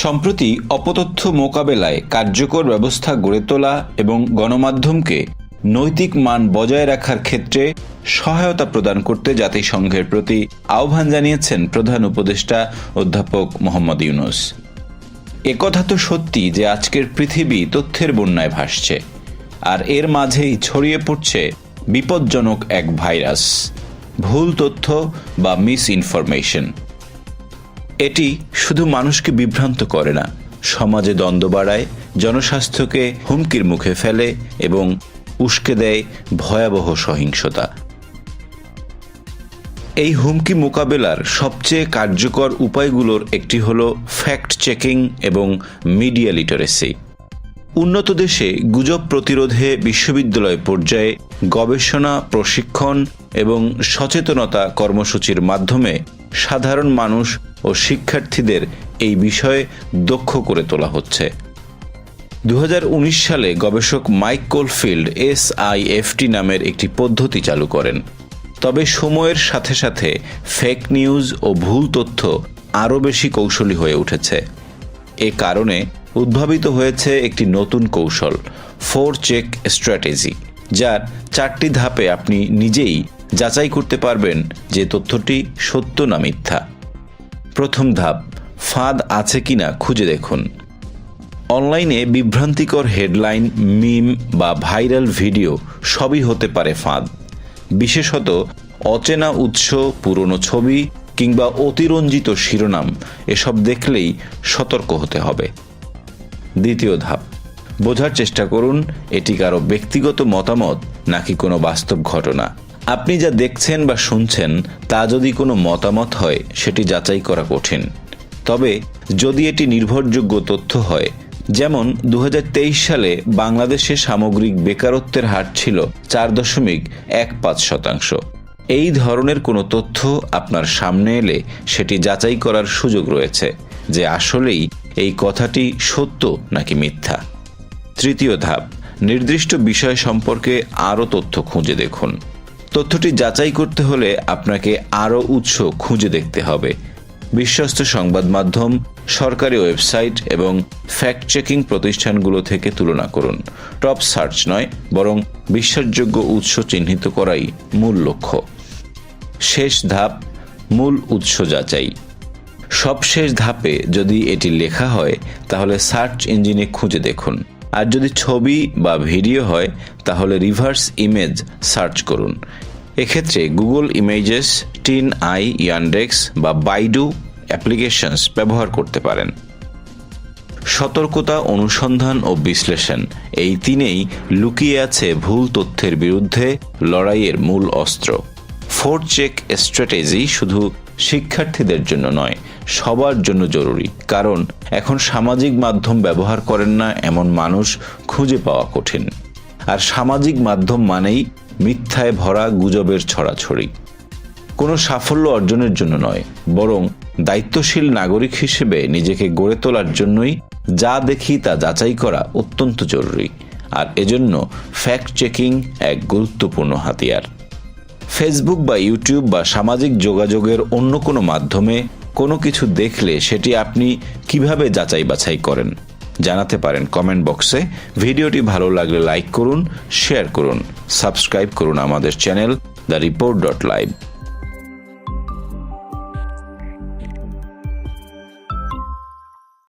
সম্প্রতি অপতথ্য মোকাবেলায় কার্যকর ব্যবস্থা গড়ে তোলা এবং গণমাধ্যমকে নৈতিক মান বজায় রাখার ক্ষেত্রে সহায়তা প্রদান করতে জাতিসংঘের প্রতি আহ্বান জানিয়েছেন প্রধান উপদেষ্টা অধ্যাপক মোহাম্মদ ইউনুস। একথা তো সত্যি যে আজকের পৃথিবী তথ্যের বন্যায় ভাসছে, আর এর মাঝেই ছড়িয়ে পড়ছে বিপজ্জনক এক ভাইরাস, ভুল তথ্য বা মিস ইনফরমেশন। এটি শুধু মানুষকে বিভ্রান্ত করে না, সমাজে দ্বন্দ্ব বাড়ায়, জনস্বাস্থ্যকে হুমকির মুখে ফেলে এবং উস্কে দেয় ভয়াবহ সহিংসতা। এই হুমকি মোকাবেলার সবচেয়ে কার্যকর উপায়গুলোর একটি হল ফ্যাক্ট চেকিং এবং মিডিয়া লিটারেসি উন্নত দেশে গুজব প্রতিরোধে বিশ্ববিদ্যালয় পর্যায়ে গবেষণা, প্রশিক্ষণ এবং সচেতনতা কর্মসূচির মাধ্যমে সাধারণ মানুষ ও শিক্ষার্থীদের এই বিষয়ে দক্ষ করে তোলা হচ্ছে। দু হাজার উনিশ সালে গবেষক মাইক কোলফিল্ড এস নামের একটি পদ্ধতি চালু করেন। তবে সময়ের সাথে সাথে ফেক নিউজ ও ভুল তথ্য আরও বেশি কৌশলী হয়ে উঠেছে। এ কারণে উদ্ভাবিত হয়েছে একটি নতুন কৌশল ফোর চেক স্ট্র্যাটেজি যার চারটি ধাপে আপনি নিজেই যাচাই করতে পারবেন যে তথ্যটি সত্য না মিথ্যা। প্রথম ধাপ, ফাঁদ আছে কি না খুঁজে দেখুন। অনলাইনে বিভ্রান্তিকর হেডলাইন, মিম বা ভাইরাল ভিডিও সবই হতে পারে ফাঁদ। বিশেষত অচেনা উৎস, পুরনো ছবি কিংবা অতিরঞ্জিত শিরোনাম, এসব দেখলেই সতর্ক হতে হবে। দ্বিতীয় ধাপ, বোঝার চেষ্টা করুন, এটি কারও ব্যক্তিগত মতামত নাকি কোনো বাস্তব ঘটনা। আপনি যা দেখছেন বা শুনছেন, তা যদি কোনো মতামত হয়, সেটি যাচাই করা কঠিন। তবে, যদি এটি নির্ভরযোগ্য তথ্য হয়, যেমন দু হাজার তেইশ সালে বাংলাদেশে সামগ্রিক বেকারত্বের হার ছিল চার দশমিক এক পাঁচ শতাংশ। এই ধরনের কোনো তথ্য আপনার সামনে এলে সেটি যাচাই করার সুযোগ রয়েছে যে আসলেই এই কথাটি সত্য নাকি মিথ্যা। তৃতীয় ধাপ, নির্দিষ্ট বিষয় সম্পর্কে আরও তথ্য খুঁজে দেখুন। তথ্যটি যাচাই করতে হলে আপনাকে আরও উৎস খুঁজে দেখতে হবে। বিশ্বস্ত সংবাদ মাধ্যম, সরকারি ওয়েবসাইট এবং ফ্যাক্ট চেকিং প্রতিষ্ঠানগুলো থেকে তুলনা করুন। টপ সার্চ নয়, বরং বিশ্বাসযোগ্য উৎস চিহ্নিত করাই মূল লক্ষ্য। শেষ ধাপ, মূল উৎস যাচাই। সবশেষ ধাপে যদি এটি লেখা হয়, তাহলে সার্চ ইঞ্জিনে খুঁজে দেখুন। আর যদি ছবি বা ভিডিও হয়, তাহলে রিভার্স ইমেজ সার্চ করুন। এক্ষেত্রে Google images TinEye Yandex বা বাইডু অ্যাপ্লিকেশনস ব্যবহার করতে পারেন। সতর্কতা, অনুসন্ধান ও বিশ্লেষণ এই তিনেই লুকিয়ে আছে ভুল তথ্যের বিরুদ্ধে লড়াইয়ের মূল অস্ত্র। ফোর চেক স্ট্র্যাটেজি শুধু শিক্ষার্থীদের জন্য নয় সবার জন্য জরুরি। কারণ এখন সামাজিক মাধ্যম ব্যবহার করেন না এমন মানুষ খুঁজে পাওয়া কঠিন। আর সামাজিক মাধ্যম মানেই মিথ্যায় ভরা গুজবের ছড়াছড়ি। কোনো সাফল্য অর্জনের জন্য নয়, বরং দায়িত্বশীল নাগরিক হিসেবে নিজেকে গড়ে তোলার জন্যই যা দেখি তা যাচাই করা অত্যন্ত জরুরি। আর এজন্য ফ্যাক্ট চেকিং এক গুরুত্বপূর্ণ হাতিয়ার। ফেসবুক বা ইউটিউব বা সামাজিক যোগাযোগের অন্য কোনো মাধ্যমে কোনো কিছু দেখলে সেটি আপনি কীভাবে যাচাই বাছাই করেন, জানাতে পারেন কমেন্ট বক্সে ভিডিওটি ভালো লাগলে লাইক করুন শেয়ার করুন সাবস্ক্রাইব করুন আমাদের channel the report dot live